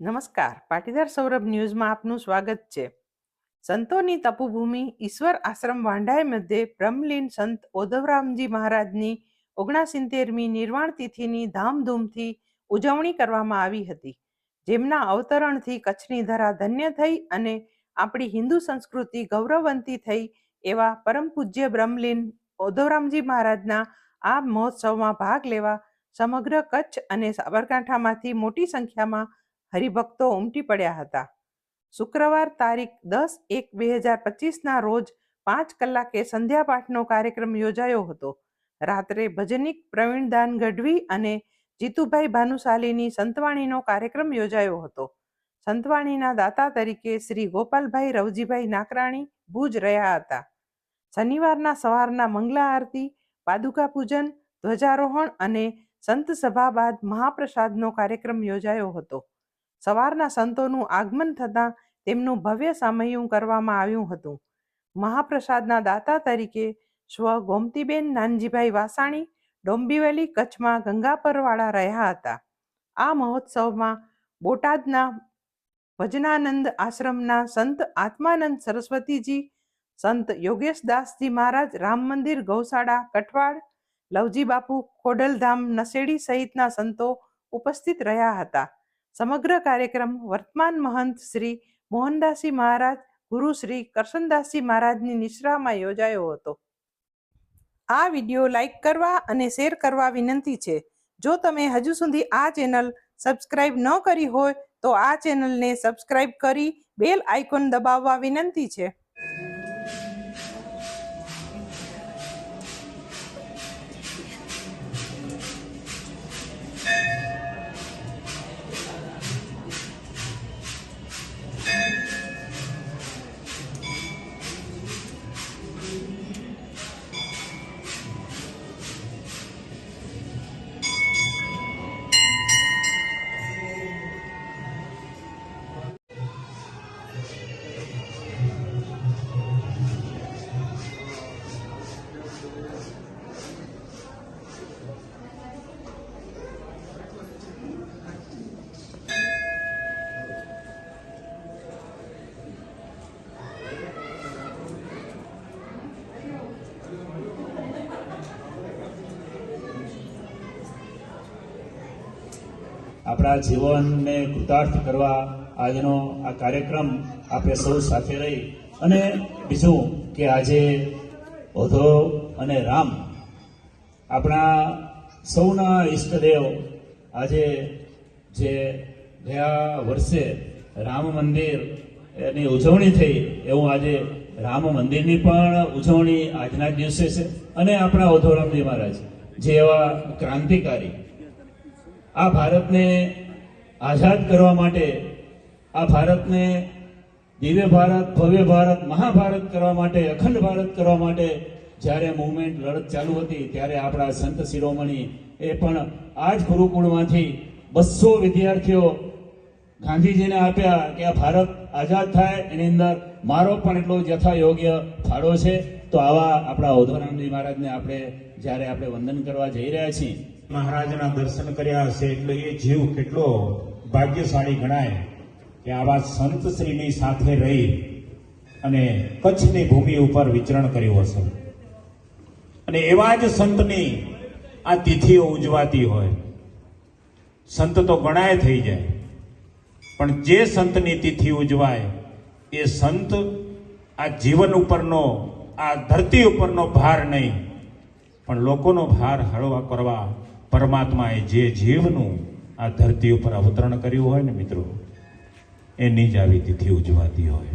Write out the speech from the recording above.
નમસ્કાર. પાટીદાર સૌરભ ન્યૂઝમાં આપનું સ્વાગત છે. સંતોની તપુભૂમિ ઈશ્વર આશ્રમ વાંડાય મધ્યે બ્રહ્મલીન સંત ઓધવરામજી મહારાજની ઓગણસિત્તેરમી નિર્વાણ તિથિની ધામધૂમથી ઉજવણી કરવામાં આવી હતી. જેમના અવતરણથી કચ્છની ધરા ધન્ય થઈ અને આપણી હિન્દુ સંસ્કૃતિ ગૌરવવંતી થઈ એવા પરમ પૂજ્ય બ્રહ્મલીન ઓધવરામજી મહારાજના આ મહોત્સવમાં ભાગ લેવા સમગ્ર કચ્છ અને સાબરકાંઠામાંથી મોટી સંખ્યામાં હરિભક્તો ઉમટી પડ્યા હતા. શુક્રવાર તારીખ દસ એક બે હજાર પચીસના રોજ પાંચ કલાકે સંધ્યાપાઠનો કાર્યક્રમ યોજાયો હતો. રાત્રે ભજનિક પ્રવીણદાન ગઢવી અને જીતુભાઈ ભાનુશાલીની સંતવાણીનો કાર્યક્રમ યોજાયો હતો. સંતવાણીના દાતા તરીકે શ્રી ગોપાલભાઈ રવજીભાઈ નાકરાણી ભુજ રહ્યા હતા. શનિવારના સવારના મંગલા આરતી, પાદુકા પૂજન, ધ્વજારોહણ અને સંત સભા બાદ મહાપ્રસાદનો કાર્યક્રમ યોજાયો હતો. સવારના સંતોનું આગમન થતાં તેમનું ભવ્ય સામયું કરવામાં આવ્યું હતું. મહાપ્રસાદના દાતા તરીકે સ્વ ગોમતીબેન નાનજીભાઈ વાસાણી ડોંબીવલી કચ્છમાં ગંગાપરવાળા રહ્યા હતા. આ મહોત્સવમાં બોટાદના ભજનાનંદ આશ્રમના સંત આત્માનંદ સરસ્વતીજી, સંત યોગેશદાસજી મહારાજ, રામ મંદિર, ગૌશાળા કઠવાડ લવજી બાપુ ખોડલધામ નસેડી સહિતના સંતો ઉપસ્થિત રહ્યા હતા. સમગ્ર કાર્યક્રમ વર્તમાન મહંત શ્રી મોહનદાસી મહારાજ, ગુરુ શ્રી કરશનદાસજી મહારાજની નિશ્રામાં યોજાયો હતો. આ વિડિયો લાઈક કરવા અને શેર કરવા વિનંતી છે. જો તમે હજુ સુધી આ ચેનલ સબસ્ક્રાઇબ ન કરી હોય તો આ ચેનલને સબસ્ક્રાઇબ કરી બેલ આઇકોન દબાવવા વિનંતી છે. આપણા જીવનને કૃતાર્થ કરવા આજનો આ કાર્યક્રમ આપણે સૌ સાથે રહી. અને બીજું કે આજે ઓધો અને રામ, આપણા સૌના ઈષ્ટદેવ આજે જે ગયા વર્ષે રામ મંદિર એની ઉજવણી થઈ, એવું આજે રામ મંદિરની પણ ઉજવણી આજના દિવસે છે. અને આપણા ઓધોરામજી મહારાજ, જે એવા ક્રાંતિકારી આ ભારતને આઝાદ કરવા માટે, આ ભારતને દિવ્ય ભારત, ભવ્ય ભારત, મહાભારત કરવા માટે, અખંડ ભારત કરવા માટે જ્યારે મુવમેન્ટ લડત ચાલુ હતી, ત્યારે આપણા સંત શિરોમણી એ પણ આ જ ગુરુકુળમાંથી બસો વિદ્યાર્થીઓ ગાંધીજીને આપ્યા કે આ ભારત આઝાદ થાય, એની અંદર મારો પણ એટલો યથા યોગ્ય ફાળો છે. તો આવા આપણા ઓધોરામજી મહારાજને આપણે જ્યારે આપણે વંદન કરવા જઈ રહ્યા છીએ મહારાજના દર્શન કર્યા હશે એટલે એ જીવ કેટલો ભાગ્યશાળી ગણાય કે આવા સંત શ્રીની સાથે રહી અને કચ્છની ભૂમિ ઉપર વિચરણ કર્યું હશે. અને એવા જ સંતની આ તિથિઓ ઉજવાતી હોય. સંત તો ગણાય થઈ જાય, પણ જે સંતની તિથિ ઉજવાય, એ સંત આ જીવન ઉપરનો, આ ધરતી ઉપરનો ભાર નહીં, પણ લોકોનો ભાર હળવા કરવા પરમાત્માએ જે જીવનું આ ધરતી ઉપર અવતરણ કર્યું હોય ને મિત્રો, એની જ આવી તિથિ ઉજવાતી હોય.